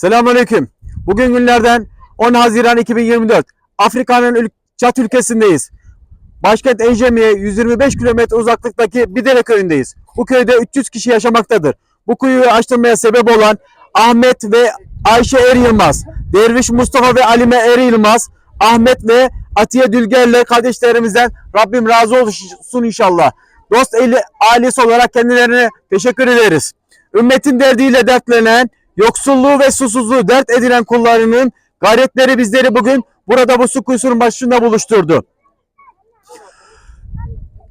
Selamünaleyküm. Bugün günlerden 10 Haziran 2024. Afrika'nın ül- Çat ülkesindeyiz. Başkent Ejemi'ye 125 kilometre uzaklıktaki Bidere köyündeyiz. Bu köyde 300 kişi yaşamaktadır. Bu kuyuyu açtırmaya sebep olan Ahmet ve Ayşe Er Yılmaz, Derviş Mustafa ve Alime Er Yılmaz, Ahmet ve Atiye Dülger'le kardeşlerimizden Rabbim razı olsun inşallah. Dost eli ailesi olarak kendilerine teşekkür ederiz. Ümmetin derdiyle dertlenen, yoksulluğu ve susuzluğu dert edinen kullarının gayretleri bizleri bugün burada bu su kuyusunun başında buluşturdu.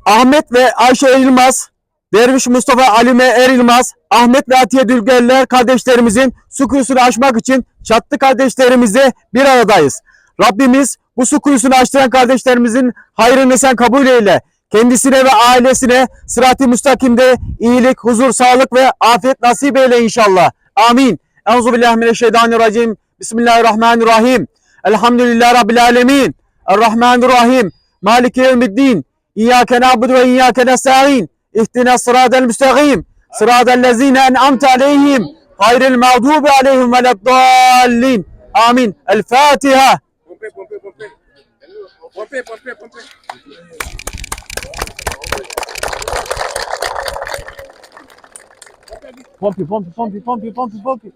Ahmet ve Ayşe Yılmaz, Derviş Mustafa Alime Er Yılmaz, Ahmet ve Atiye Dülgerler kardeşlerimizin su kuyusunu açmak için çatlı kardeşlerimizle bir aradayız. Rabbimiz bu su kuyusunu açtıran kardeşlerimizin hayrını sen kabul eyle. Kendisine ve ailesine sırat-ı müstakimde iyilik, huzur, sağlık ve afiyet nasip eyle inşallah. Amin. Euzubillahimineşşeytanirracim. Bismillahirrahmanirrahim. Elhamdülillahi Rabbil alemin. Errahmanirrahim. Maliki yevmiddin. İyyâke na'budu ve iyyâke nesta'in. İhdina sıradel müstakim. Sıradel lezine en'amte aleyhim. Gayril mağdubi aleyhim veleddallin. Amin. El Fatiha. Pompe, pompe, pompe. Pompe, pompe, pompe. Pompi, pompi, pompi, pompi, pompi, pompi.